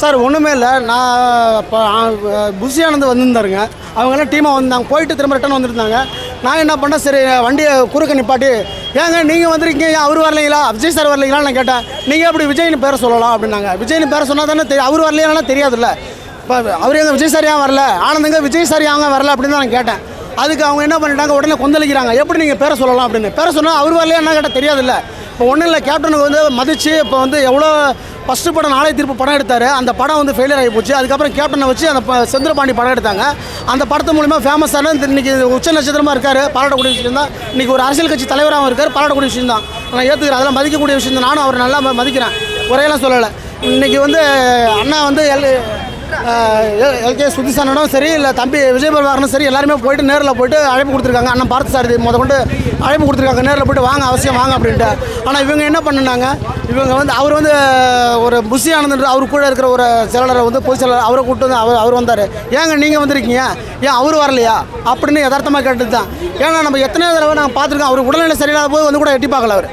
Sir ஒன்றுமே இல்லை. நான் இப்போ புஷி ஆனந்த் வந்திருந்தாருங்க. அவங்கெல்லாம் டீமாக வந்தாங்க. போயிட்டு திரும்ப ரிட்டன் வந்துருந்தாங்க. நான் என்ன பண்ணேன்? சரி வண்டியை குறுக்க நிப்பாட்டி ஏங்க நீங்கள் வந்துருக்கீங்க. ஏன் அவர் வரலைங்களா? விஜய் சார் வரலைங்களா நான் கேட்டேன். நீங்கள் எப்படி விஜய்னு பேரை சொல்லலாம்? அப்படின்னாங்க. விஜய்னு பேரை சொன்னால் தானே தெரியும் அவர் வரலையானா தெரியாதுல்ல. இப்போ அவர் எங்கள் விஜய் சார் ஏன் வரல? ஆனந்தங்க விஜய் சார் ஏன் வரல அப்படின்னு தான் நான் கேட்டேன். அதுக்கு அவங்க என்ன பண்ணிட்டாங்க? உடனே கொந்தளிக்கிறாங்க. எப்படி நீங்கள் பேரை சொல்லலாம்? அப்படின்னு. பேரை சொன்னால் அவர் வரலையா என்ன கேட்டால் தெரியாதுல்ல. இப்போ ஒன்றும் இல்லை கேப்டனுக்கு வந்து மதித்து இப்போ வந்து எவ்வளோ ஃபஸ்ட்டு படம் நாளை தீர்ப்பு படம் எடுத்தார். அந்த படம் வந்து ஃபெயிலியர் ஆகி போச்சு. அதுக்கப்புறம் கேப்டனை வச்சு அந்த ப- செந்திரபாண்டி படம் எடுத்தாங்க. அந்த படத்து மூலிமா ஃபேமஸான இன்றைக்கி இன்னைக்கு உச்ச நட்சத்திரமாக இருக்கார் பாராட்டக்கூடிய விஷயம் தான். இன்றைக்கி ஒரு அரசியல் கட்சி தலைவராகவும் இருக்கார் பாராட்டக்கூடிய விஷயம் தான். நான் ஏற்றுக்கிறேன் அதெல்லாம் மதிக்கக்கூடிய விஷயம் தான். நானும் அவரை நல்லா மதிக்கிறேன். குறையெல்லாம் சொல்லலை. இன்றைக்கி வந்து அண்ணா வந்து எல் எல்கே சுதிசானனும் சரி இல்லை தம்பி விஜய் சரி எல்லாருமே போயிட்டு நேரில் போயிட்டு அழைப்பு கொடுத்துருக்காங்க. அண்ணன் பார்த்து சாரதி முத கொண்டு அழைப்பு கொடுத்துருக்காங்க. நேரில் போயிட்டு வாங்க அவசியம் வாங்க அப்படின்ட்டு. ஆனால் இவங்க என்ன பண்ணுனாங்க? இவங்க வந்து அவர் வந்து ஒரு புஷி ஆனந்த் அவர் கூட இருக்கிற ஒரு செயலாளரை வந்து பொதுச் செயலாளர் அவரை கூப்பிட்டு வந்து அவர் அவர் வந்தார். ஏங்க நீங்கள் வந்திருக்கீங்க? ஏன் அவர் வரலையா? அப்படின்னு யதார்த்தமாக கேட்டது தான் ஏன்னா நம்ம எத்தனையோ தடவை நாங்கள் பார்த்துருக்கோம். அவர் உடல்நிலை சரியில்லாத போது வந்து கூட எட்டி பார்க்கல அவர்.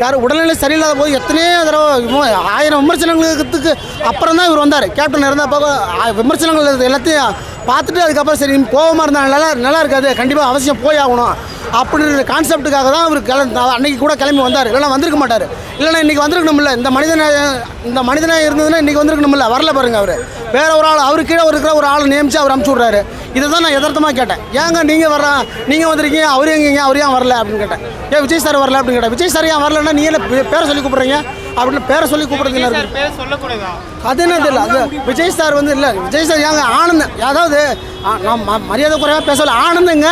யார் உடல்நிலை சரியில்லாத போது எத்தனையோ தடவை ஆயிரம் விமர்சனங்களுக்கு அப்புறம் தான் இவர் வந்தார். கேப்டன் இருந்தப்போ ஆ, விமர்சனங்கள் எல்லாத்தையும் பார்த்துட்டு அதுக்கப்புறம் சரி கோபமாக இருந்தால் நல்லா நல்லா இருக்காது. கண்டிப்பாக அவசியம் போய் ஆகணும். அப்படின்ற கான்செப்ட்டுக்காக தான் அவர் கிளம்பி அன்னைக்கு கூட கிளம்பி வந்தார். இல்லைன்னா வந்திருக்க மாட்டார். இல்லைன்னா இன்றைக்கி வந்திருக்கணும்ல. இந்த மனிதனை இந்த மனிதனாக இருந்ததுன்னா இன்றைக்கி வந்திருக்கணும்ல. வரல பாருங்க அவர். வேற ஒரு ஆள் அவர் கீழே இருக்கிற ஒரு ஆள் நியமிச்சு அவர் அமுச்சு விட்றாரு. இதை தான் நான் யதார்த்தமாக கேட்டேன். ஏங்க நீங்கள் வர நீங்கள் வந்திருக்கீங்க அவர் எங்கீங்க அவர் ஏன் வரல அப்படின்னு கேட்டேன். ஏன் விஜய் சார் வரல அப்படின்னு கேட்டேன். விஜய் சார் ஏன் வரலன்னா நீ என்ன பேரை சொல்லி கூப்பிட்றீங்க? அப்படின்னு பேரை சொல்லி சொல்லக்கூடாதா? அது என்ன தெரியல. அது விஜய் சார் வந்து இல்லை விஜய் சார் ஏங்க ஆனந்த் அதாவது நான் மரியாதை குறைவாக பேசல. ஆனந்துங்க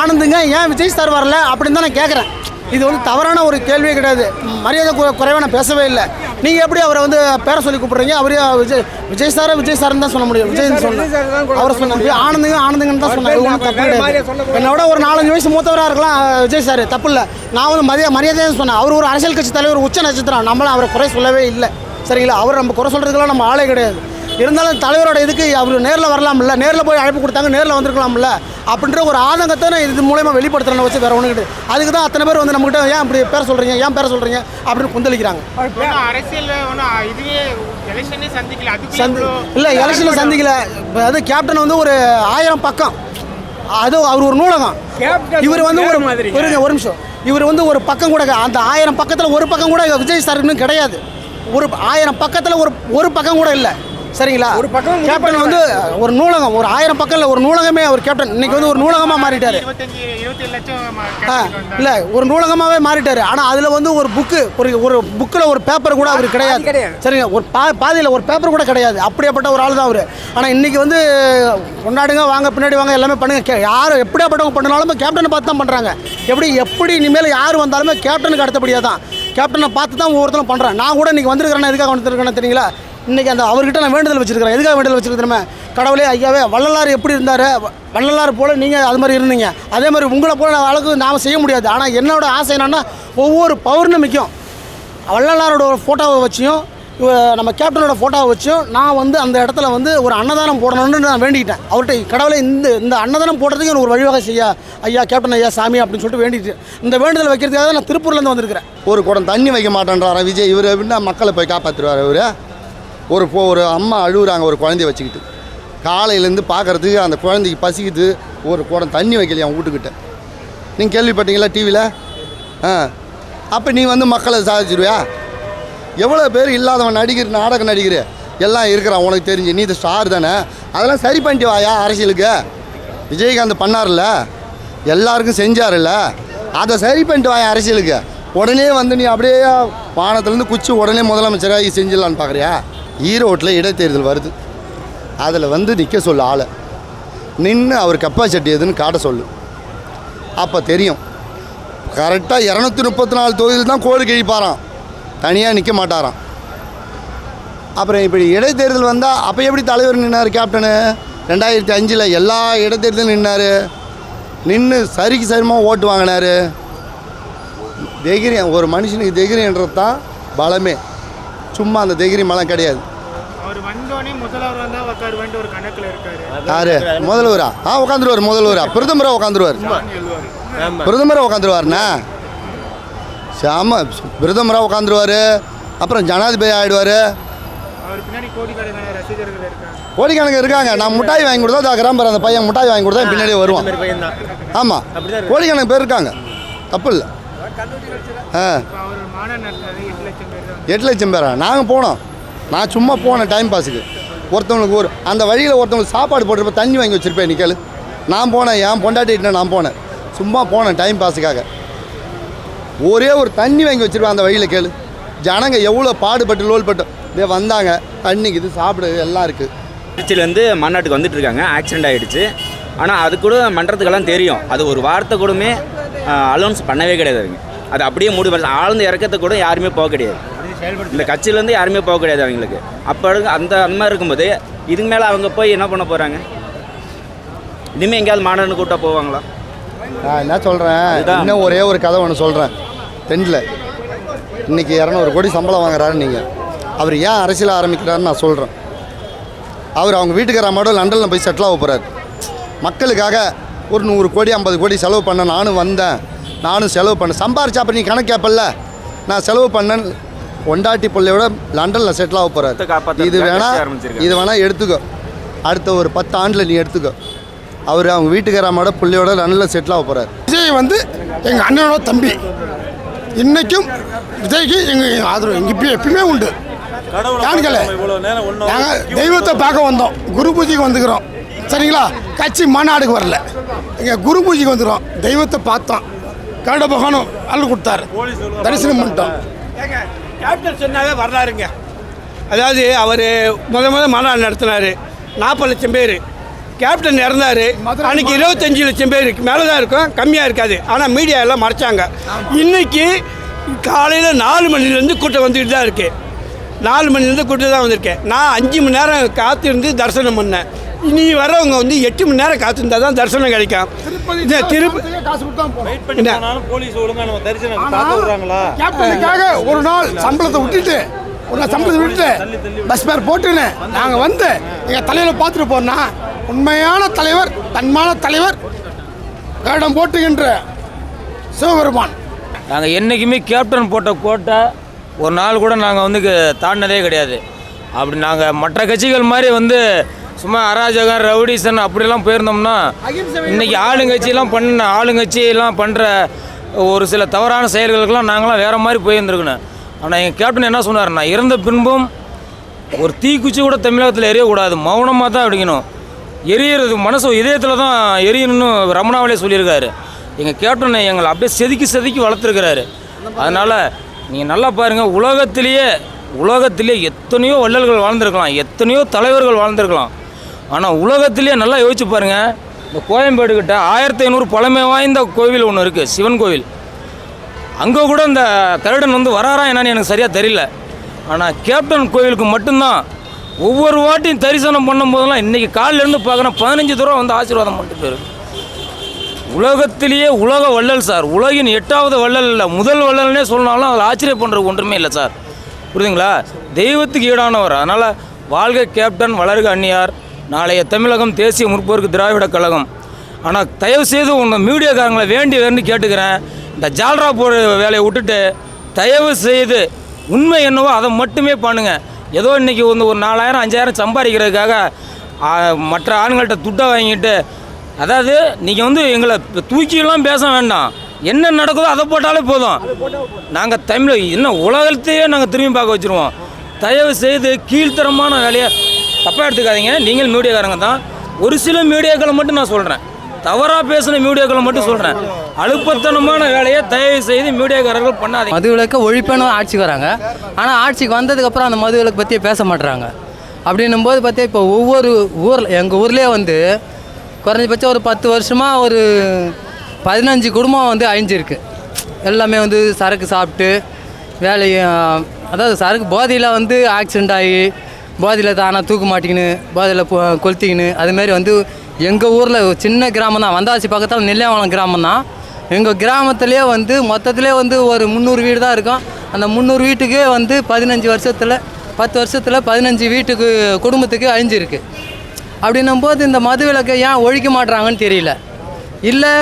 ஆனந்துங்க ஏன் விஜய் சார் வரல அப்படின்னு தான் நான் கேட்குறேன் இது வந்து தவறான ஒரு கேள்வியே கிடையாது. மரியாதை குறை குறைவாக நான் பேசவே இல்லை. நீங்கள் எப்படி அவரை வந்து பேரை சொல்லி கூப்பிடுறீங்க? அவரே விஜய் விஜய் சாரை விஜய் சார்னு தான் சொல்ல முடியும். விஜய்னு சொன்னேன் அவரை சொன்னாங்க ஆனந்துங்க ஆனந்துங்கன்னு தான் சொன்னாங்க. தப்பு கிடையாது. என்னோட ஒரு நாலஞ்சு வயசு மூத்தவராக இருக்கலாம் விஜய் சார் தப்பு இல்லை. நான் வந்து மரியாதை மரியாதையாக சொன்னேன். அவர் ஒரு அரசியல் கட்சி தலைவர் உச்ச நட்சத்திரம். நம்மளும் அவரை குறை சொல்லவே இல்லை. சரிங்களா? அவர் நம்ம குறை சொல்கிறதுக்கெல்லாம் நம்ம ஆளே கிடையாது. இருந்தாலும் தலைவரோட இதுக்கு அவர் நேரில் வரலாம்ல. நேரில் போய் அழைப்பு கொடுத்தாங்க நேரில் வந்திருக்கலாம்ல. அப்படின்ற ஒரு ஆதங்கத்தை நான் இது மூலயமா வெளிப்படுத்துறேன்னு வச்சு வேற ஒன்றும் கிடையாது. அதுக்கு தான் அத்தனை பேர் வந்து நம்மகிட்ட ஏன் இப்படி பேர் சொல்கிறீங்க ஏன் பேர சொல்கிறீங்க அப்படின்னு கொந்தளிக்கிறாங்க. அரசியல் இதுவே சந்தி இல்லை எலெக்ஷனில் சந்திக்கல. இப்ப அது கேப்டன் வந்து ஒரு ஆயிரம் பக்கம். அது அவர் ஒரு நூலகம். இவர் வந்து ஒரு ஒரு நிமிஷம். இவர் வந்து ஒரு பக்கம் கூட அந்த ஆயிரம் பக்கத்தில் ஒரு பக்கம் கூட விஜய் சார் கிடையாது. ஒரு ஆயிரம் பக்கத்தில் ஒரு ஒரு பக்கம் கூட இல்லை. சரிங்களா? ஒரு பக்கம் கேப்டன் வந்து ஒரு நூலகம் ஒரு ஆயிரம் பக்கம் இல்லை ஒரு நூலகமே அவர் கேப்டன். இன்னைக்கு வந்து ஒரு நூலகமாக மாறிட்டாரு. இல்லை ஒரு நூலகமாகவே மாறிட்டாரு. ஆனால் அதில் வந்து ஒரு புக்கு ஒரு ஒரு புக்கில் ஒரு பேப்பர் கூட அவர் கிடையாது. சரிங்க ஒரு பா பாதியில் ஒரு பேப்பர் கூட கிடையாது. அப்படியாப்பட்ட ஒரு ஆள் தான் அவர். ஆனால் இன்றைக்கி வந்து கொண்டாடுங்க வாங்க பின்னாடி வாங்க எல்லாமே பண்ணுங்க. கே யார் எப்படியாப்பட்டவங்க பண்ணாலும் கேப்டனை பார்த்து தான் பண்ணுறாங்க எப்படி எப்படி இனிமேல் யார் வந்தாலுமே கேப்டனுக்கு அடுத்தபடியாக தான் கேப்டனை பார்த்து தான் ஒவ்வொருத்தரும் பண்ணுறேன் நான் கூட இன்றைக்கி வந்திருக்கிறேன் எதுக்காக வந்திருக்கேன்னு தெரியுங்களா? இன்றைக்கி அந்த அவர்கிட்ட நான் வேண்டுதல் வச்சுருக்கிறேன். எதுக்காக வேண்டுதல் வச்சிருக்கிறேன் கடவுளே ஐயாவே வள்ளலார் எப்படி இருந்தார்? வள்ளலார் போல் நீங்கள் அது மாதிரி இருந்தீங்க. அதே மாதிரி உங்களை போல அளவுக்கு நாம் செய்ய முடியாது. ஆனால் என்னோட ஆசை என்னென்னா ஒவ்வொரு பௌர்ணமிக்கும் வள்ளலாரோட ஃபோட்டோவை வச்சியும் நம்ம கேப்டனோட ஃபோட்டோவை வச்சும் நான் வந்து அந்த இடத்துல வந்து ஒரு அன்னதானம் போடணும்னு நான் வேண்டிக்கிட்டேன். அவர்கிட்ட கடவுளை இந்த இந்த அன்னதானம் போடுறதுக்கு எனக்கு ஒரு வழிவகை செய்யா. ஐயா கேப்டன் ஐயா சாமி அப்படின்னு சொல்லிட்டு வேண்டிட்டு. இந்த வேண்டுதல் வைக்கிறதுக்காக தான் நான் திருப்பூர்லேருந்து வந்திருக்கிறேன். ஒரு குடம் தண்ணி வைக்க மாட்டேன்றாரா விஜய்? இவர் எப்படின்னா மக்களை போய் காப்பாற்றுவார் இவர் ஒரு போ- ஒரு அம்மா அழுகுறாங்க ஒரு குழந்தைய வச்சுக்கிட்டு. காலையிலேருந்து பார்க்கறதுக்கு அந்த குழந்தைக்கு பசிக்குது. ஒரு குடம் தண்ணி வைக்கலையா வீட்டுக்கிட்ட. நீங்கள் கேள்விப்பட்டீங்களா டிவியில் ஆ. அப்போ நீ வந்து மக்களை சாதிச்சிருவியா? எவ்வளோ பேர் இல்லாதவன் நடிகர் நாடக நடிகர்? எல்லாம் இருக்கிறான் உனக்கு தெரிஞ்சு. நீ இது ஸ்டார் தானே? அதெல்லாம் சரி பண்ணிட்டு வாயா அரசியலுக்கு? விஜயகாந்த் பண்ணார்ல எல்லாருக்கும் செஞ்சார்ல அதை சரி பண்ணிட்டு வாயா அரசியலுக்கு? உடனே வந்து நீ அப்படியே வானத்துலேருந்து குச்சி உடனே முதலமைச்சராக செஞ்சிடலான்னு பார்க்குறியா ஈரோட்டில் இடைத்தேர்தல் வருது. அதில் வந்து நிற்க சொல்லு ஆளை. நின்று அவர் கெப்பாசிட்டி எதுன்னு காட்ட சொல்லு. அப்போ தெரியும். கரெக்டாக இரநூத்தி முப்பத்தி நாலு தொகுதியில் தான் கோழி கிழிப்பாராம். தனியாக நிற்க மாட்டாராம். அப்புறம் இப்படி இடைத்தேர்தல் வந்தால் அப்போ எப்படி தலைவர் நின்னார் கேப்டனு? ரெண்டாயிரத்தி அஞ்சில் எல்லா இடைத்தேர்தலும் நின்னார். நின்று சரிக்கு சரிமாக ஓட்டு வாங்கினார். தைரியம் ஒரு மனுஷனுக்கு தைரியன்றது தான் பலமே. சும்மா அந்த தைரியம் எல்லாம் கிடையாது. யாரு? முதல்வரா? ஆ உட்காந்துருவார் முதல்வரா. பிரதமராக உட்காந்துருவார். பிரதமராக உட்காந்துருவார்ண்ணா? சாம பிரதமராக உட்காந்துருவார். அப்புறம் ஜனாதிபதி ஆகிடுவார் பின்னாடி கோடிக்கணக்கு இருக்காங்க. நான் முட்டாய் வாங்கி கொடுத்தா அதா கிராமர் அந்த பையன் முட்டாய் வாங்கி கொடுத்தா என் பின்னாடியே வருவான். ஆமாம் கோடிக்கணக்கு பேர் இருக்காங்க. தப்பு இல்லை. ஆ இப்போ அவர் மாநாடு நடத்தாரு எட்டு லட்சம் பேரா? நாங்கள் போனோம். நான் சும்மா போனேன் டைம் பாஸுக்கு ஒருத்தவங்களுக்கு ஒரு அந்த வழியில் ஒருத்தவங்களுக்கு சாப்பாடு போட்டுருப்ப தண்ணி வாங்கி வச்சிருப்பேன் நிக்கல் நான் போனேன் என் பொண்டாட்டிட்டு நான் போனேன். சும்மா போனேன் டைம் பாஸுக்காக ஒரே ஒரு தண்ணி வாங்கி வச்சிருப்பேன் அந்த வழியில் கேளு. ஜனங்க எவ்வளோ பாடுபட்டு லோல்பட்டு. இதே வந்தாங்க தண்ணிக்கு இது சாப்பிடு எல்லாம் இருக்குது திருச்சியிலேருந்து மன்னாட்டுக்கு வந்துட்டு இருக்காங்க. ஆக்சிடென்ட் ஆகிடுச்சு ஆனால் அது கூட மன்றத்துக்கெல்லாம் தெரியும். அது ஒரு வார்த்தை கூடமே அலௌன்ஸ் பண்ணவே கிடையாது அது அப்படியே மூடி ஆழ்ந்த இறக்கத்தை கூட யாருமே போக கிடையாது. இந்த கட்சியிலேருந்து யாருமே போக கிடையாது அவங்களுக்கு. அப்போ அந்த அந்த மாதிரி இருக்கும்போது இதுக்கு மேலே அவங்க போய் என்ன பண்ண போகிறாங்க இனிமேல் எங்கேயாவது மாடர்னு கூப்பிட்டா போவாங்களா? நான் என்ன சொல்கிறேன். இன்னும் ஒரே ஒரு கதை ஒன்று சொல்கிறேன் டென்த்தில் இன்னைக்கு இரநூறு கோடி சம்பளம் வாங்குறாரு நீங்கள் அவர் ஏன் அரசியல் ஆரம்பிக்கிறாருன்னு நான் சொல்கிறேன் அவர் அவங்க வீட்டுக்கார மாடல் லண்டனில் போய் செட்டில் ஆக போகிறார் மக்களுக்காக ஒரு நூறு கோடி ஐம்பது கோடி செலவு பண்ண நானும் வந்தேன். நானும் செலவு பண்ணேன் சம்பாரிச்சா அப்போ நீ கணக்கு கேட்பல்ல நான் செலவு பண்ணேன் கொண்டாட்டி பிள்ளையோட லண்டனில் செட்டில் ஆக போகிறார் இது வேணா கட்சி ஆரம்பிச்சிருக்காரு. இது வேணா எடுத்துக்கோ. அடுத்த ஒரு பத்து ஆண்டில் நீ எடுத்துக்கோ. அவர் அவங்க வீட்டுக்காரமாட பிள்ளையோட லண்டனில் செட்டில் ஆக போகிறார் விஜய் வந்து எங்கள் அண்ணனோட தம்பி. இன்னைக்கும் விஜய்க்கு எங்கள் ஆதரவு. எங்கள் இப்போ எப்பயுமே உண்டு. யானுங்களே நாங்கள் தெய்வத்தை பார்க்க வந்தோம். குரு பூஜைக்கு வந்துக்கிறோம். சரிங்களா? கட்சி மாநாடுக்கு வரல. எங்கள் குரு பூஜைக்கு வந்துக்கிறோம். தெய்வத்தை பார்த்தோம். கருட பகவானும் அருள் கொடுத்தாரு. தரிசனம் பண்ணிட்டோம். கேப்டன் சொன்னாவே வரலாறுங்க. அதாவது அவர் முத முத மாநாடு நடத்தினார். நாற்பது லட்சம் பேர். கேப்டன் இறந்தார். அன்னைக்கு இருபத்தஞ்சி லட்சம் பேருக்கு மேலே தான் இருக்கும் கம்மியாக இருக்காது. ஆனால் மீடியா எல்லாம் மறைச்சாங்க. இன்னைக்கு காலையில் நாலு மணிலேருந்து கூட்டம் வந்துக்கிட்டு தான் இருக்கு. நாலு மணிலேருந்து கூட்டம் தான் வந்திருக்கேன் நான் அஞ்சு மணி நேரம் காத்திருந்து தரிசனம் பண்ணேன். இனி வரவங்க வந்து எட்டு மணி நேரம் காத்திருந்தா தான் தரிசனம் கிடைக்கும். இந்த திருப்பி காசு கொடுத்தா போகிறோம் என்ன? போலீஸ் ஒழுங்கா நம்ம தரிசனம் ஒரு நாள் சம்பளத்தை விட்டுட்டு ஒரு நாள் சம்பளத்தை விட்டுட்டு பஸ் பேர் போட்டுன்னு நாங்கள் வந்து எங்கள் தலையில் பார்த்துட்டு போனா உண்மையான தலைவர் தன்மான தலைவர் கருடம் போட்டுகின்ற சிவபெருமான். நாங்கள் என்றைக்குமே கேப்டன் போட்ட கோட்டை ஒரு நாள் கூட நாங்கள் வந்து தாண்டினதே கிடையாது. அப்படி நாங்கள் மற்ற கட்சிகள் மாதிரி வந்து சும்மா அராஜகம் ரவுடிசன் அப்படிலாம் போயிருந்தோம்னா இன்னைக்கு ஆளுங்கட்சியெல்லாம் பண்ண ஆளுங்கட்சியெல்லாம் பண்ணுற ஒரு சில தவறான செயல்களுக்கெல்லாம் நாங்களாம் வேறு மாதிரி போயிருந்துருக்கணும். ஆனால் எங்கள் கேப்டன் என்ன சொன்னார் நான் இறந்த பின்பும் ஒரு தீக்குச்சி கூட தமிழகத்தில் எரியக்கூடாது. மௌனமாக தான் அடிக்கணும். எரியறது மனசு இதயத்தில் தான் எரியணும்னு ரமணாவிலே சொல்லியிருக்காரு. எங்கள் கேப்டனை எங்களை அப்படியே செதுக்கி செதுக்கி வளர்த்துருக்கிறாரு. அதனால் நீங்கள் நல்லா பாருங்கள் உலகத்திலேயே உலகத்திலேயே எத்தனையோ வள்ளல்கள் வாழ்ந்திருக்கலாம். எத்தனையோ தலைவர்கள் வாழ்ந்திருக்கலாம். ஆனால் உலகத்திலேயே நல்லா யோசிச்சு பாருங்கள் இந்த கோயம்பேடு கிட்ட ஆயிரத்தி ஐநூறு பழமை வாய்ந்த கோவில் ஒன்று இருக்குது சிவன் கோவில். அங்கே கூட இந்த கருடன் வந்து வராரா என்னன்னு எனக்கு சரியாக தெரியல. ஆனால் கேப்டன் கோவிலுக்கு மட்டும்தான் ஒவ்வொரு வாட்டியும் தரிசனம் பண்ணும்போதெல்லாம் இன்றைக்கி காலிலேருந்து பார்க்குறேன் பதினஞ்சு தூரம் வந்து ஆசீர்வாதம் பண்ணிட்டு போயிருக்கு உலகத்திலேயே உலக வள்ளல் சார். உலகின் எட்டாவது வள்ளல் இல்லை முதல் வள்ளல்னே சொன்னாலும் அதில் ஆச்சரியம் பண்ணுறது ஒன்றுமே இல்லை சார். புரியுதுங்களா? தெய்வத்துக்கு ஈடானவர். அதனால் வாழ்க கேப்டன் வளர்க அந்நியார். நாளைய தமிழகம் தேசிய முற்போருக்கு திராவிட கழகம். ஆனால் தயவு செய்து உங்கள் மீடியாக்காரங்களை வேண்டி வேண்டி கேட்டுக்கிறேன். இந்த ஜால்ரா போடுற வேலையை விட்டுட்டு தயவு செய்து உண்மை என்னவோ அதை மட்டுமே பண்ணுங்கள் ஏதோ இன்றைக்கி வந்து ஒரு நாலாயிரம் அஞ்சாயிரம் சம்பாதிக்கிறதுக்காக மற்ற ஆண்கள்கிட்ட துட்டை வாங்கிட்டு அதாவது நீங்கள் வந்து எங்களை இப்ப தூக்கியெல்லாம் பேச வேண்டாம். என்ன நடக்குதோ அதை போட்டாலே போதும். நாங்கள் தமிழ் இன்னும் உலகத்தையே நாங்கள் திரும்பி பார்க்க வச்சுருவோம். தயவு செய்து கீழ்த்தரமான வேலையை தப்பாக எடுத்துக்காதீங்க. நீங்கள் மீடியாக்காரங்க தான். ஒரு சில மீடியாக்களை மட்டும் நான் சொல்கிறேன் தவறாக பேசின மீடியாக்களை மட்டும் சொல்கிறேன் அழுப்பத்தனமான வேலையை தயவு செய்து மீடியாக்காரர்கள் பண்ணாதீங்க. மது விளக்க ஒழிப்பேன்னு ஆட்சிக்கு வராங்க ஆனால் ஆட்சிக்கு வந்ததுக்கப்புறம் அந்த மது விளக்கு பற்றியே பேச மாட்டுறாங்க அப்படின்னும் போது பார்த்தா இப்போ ஒவ்வொரு ஊரில் எங்கள் ஊர்லேயே வந்து குறைஞ்சபட்சம் ஒரு பத்து வருஷமாக ஒரு பதினஞ்சு குடும்பம் வந்து அழிஞ்சிருக்கு. எல்லாமே வந்து சரக்கு சாப்பிட்டு வேலையை அதாவது சரக்கு போதையில் வந்து ஆக்சிடெண்ட் ஆகி போதையில் தானாக தூக்கு மாட்டிக்கின்னு போதையில் கொளுத்திக்கின்னு அதுமாரி வந்து எங்கள் ஊரில் சின்ன கிராமம் தான். வந்தாசி பக்கத்தில் நெல்லியாவளம் கிராமம் தான். எங்கள் கிராமத்துலேயே வந்து மொத்தத்திலே வந்து ஒரு முந்நூறு வீடு தான் இருக்கும். அந்த முந்நூறு வீட்டுக்கே வந்து பதினஞ்சு வருஷத்தில் பத்து வருஷத்தில் பதினஞ்சு வீட்டுக்கு குடும்பத்துக்கு அழிஞ்சிருக்கு. அப்படின்னும் போது இந்த மது விளக்கை ஏன் ஒழிக்க மாட்டுறாங்கன்னு தெரியல. இல்லை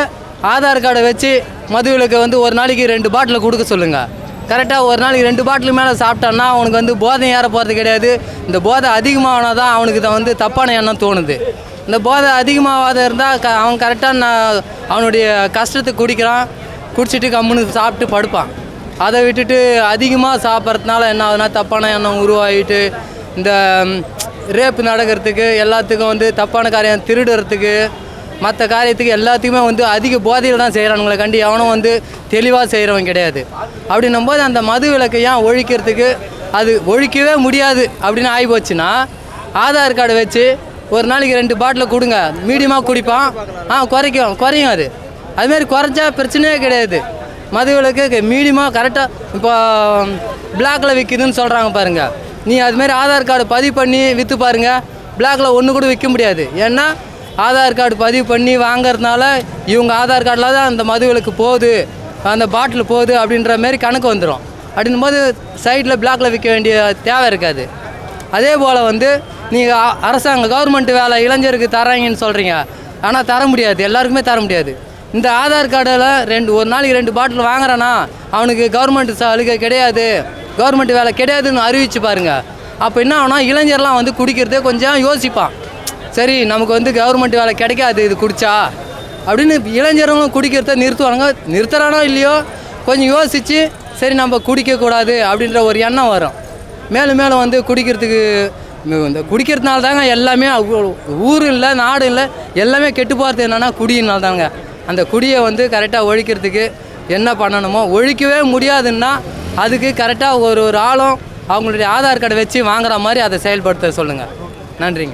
ஆதார் கார்டை வச்சு மது விலக்கை வந்து ஒரு நாளைக்கு ரெண்டு பாட்டில் கொடுக்க சொல்லுங்கள் கரெக்டாக ஒரு நாளைக்கு ரெண்டு பாட்டில் மேலே சாப்பிட்டான்னா அவனுக்கு வந்து போதை ஏற போகிறது கிடையாது. இந்த போதை அதிகமாகனா தான் அவனுக்கு தான் வந்து தப்பான எண்ணம் தோணுது. இந்த போதை அதிகமாகாத இருந்தால் க அவன் கரெக்டாக நான் அவனுடைய கஷ்டத்தை குடிக்கிறான். குடிச்சிட்டு கம்முன்னு சாப்பிட்டு படுப்பான். அதை விட்டுட்டு அதிகமாக சாப்பிட்றதுனால என்ன ஆகுதுன்னா தப்பான எண்ணம் உருவாகிட்டு இந்த ரேப்பு நடக்கிறதுக்கு எல்லாத்துக்கும் வந்து தப்பான காரியம் திருடுறதுக்கு மற்ற காரியத்துக்கு எல்லாத்துக்குமே வந்து அதிக போதையில் தான் செய்கிறானுங்களை கண்டி எவனும் வந்து தெளிவாக செய்கிறவன் கிடையாது. அப்படின்னும் போது அந்த மது விலக்கை ஏன் ஒழிக்கிறதுக்கு அது ஒழிக்கவே முடியாது அப்படின்னு ஆகி போச்சுன்னா ஆதார் கார்டு வச்சு ஒரு நாளைக்கு ரெண்டு பாட்டில் கொடுங்க. மீடியமாக குடிப்பான். ஆ குறைக்கும் குறையும் அது. அதுமாரி குறைஞ்சா பிரச்சனையே கிடையாது. மது விலக்கு மீடியமாக கரெக்டாக இப்போ பிளாக்ல விற்கிதுன்னு சொல்கிறாங்க பாருங்கள் நீ அதுமாரி ஆதார் கார்டு பதிவு பண்ணி விற்று பாருங்கள் பிளாக்ல ஒன்று கூட விற்க முடியாது. ஏன்னா ஆதார் கார்டு பதிவு பண்ணி வாங்கிறதுனால இவங்க ஆதார் கார்டில் தான் அந்த மது போகுது அந்த பாட்டில் போகுது அப்படின்ற மாரி கணக்கு வந்துடும் அப்படின்னும் போது சைடில் பிளாக்ல விற்க வேண்டிய தேவை இருக்காது. அதே போல் வந்து நீங்கள் அரசாங்க கவர்மெண்ட் வேலை இளைஞருக்கு தராங்கன்னு சொல்கிறீங்க ஆனால் தர முடியாது எல்லாருக்குமே தர முடியாது. இந்த ஆதார் கார்டில் ரெண்டு ஒரு நாளைக்கு ரெண்டு பாட்டில் வாங்குறானா அவனுக்கு கவர்மெண்ட் சலுகை கிடையாது கவர்மெண்ட் வேலை கிடையாதுன்னு அறிவிச்சு பாருங்க. அப்போ என்ன ஆகுனா இளைஞர்லாம் வந்து குடிக்கிறதே கொஞ்சம் யோசிப்பான். சரி நமக்கு வந்து கவர்மெண்ட் வேலை கிடைக்காது இது குடிச்சா. அப்படின்னு இளைஞர்களும் குடிக்கிறத நிறுத்துவாங்க. நிறுத்துறானோ இல்லையோ கொஞ்சம் யோசித்து சரி நம்ம குடிக்கக்கூடாது அப்படின்ற ஒரு எண்ணம் வரும். மேலும் மேலும் வந்து குடிக்கிறதுக்கு இந்த குடிக்கிறதுனால தாங்க எல்லாமே ஊரும் ஊர் இல்லை நாடு இல்லை எல்லாமே கெட்டு போகிறது என்னென்னா குடியினால தாங்க அந்த குடியை வந்து கரெக்டாக ஒழிக்கிறதுக்கு என்ன பண்ணணுமோ ஒழிக்கவே முடியாதுன்னா அதுக்கு கரெக்டாக ஒரு ஒரு ஆளும் அவங்களுடைய ஆதார் கார்டை வச்சு வாங்குற மாதிரி அதை செயல்படுத்த சொல்லுங்கள் நன்றிங்க.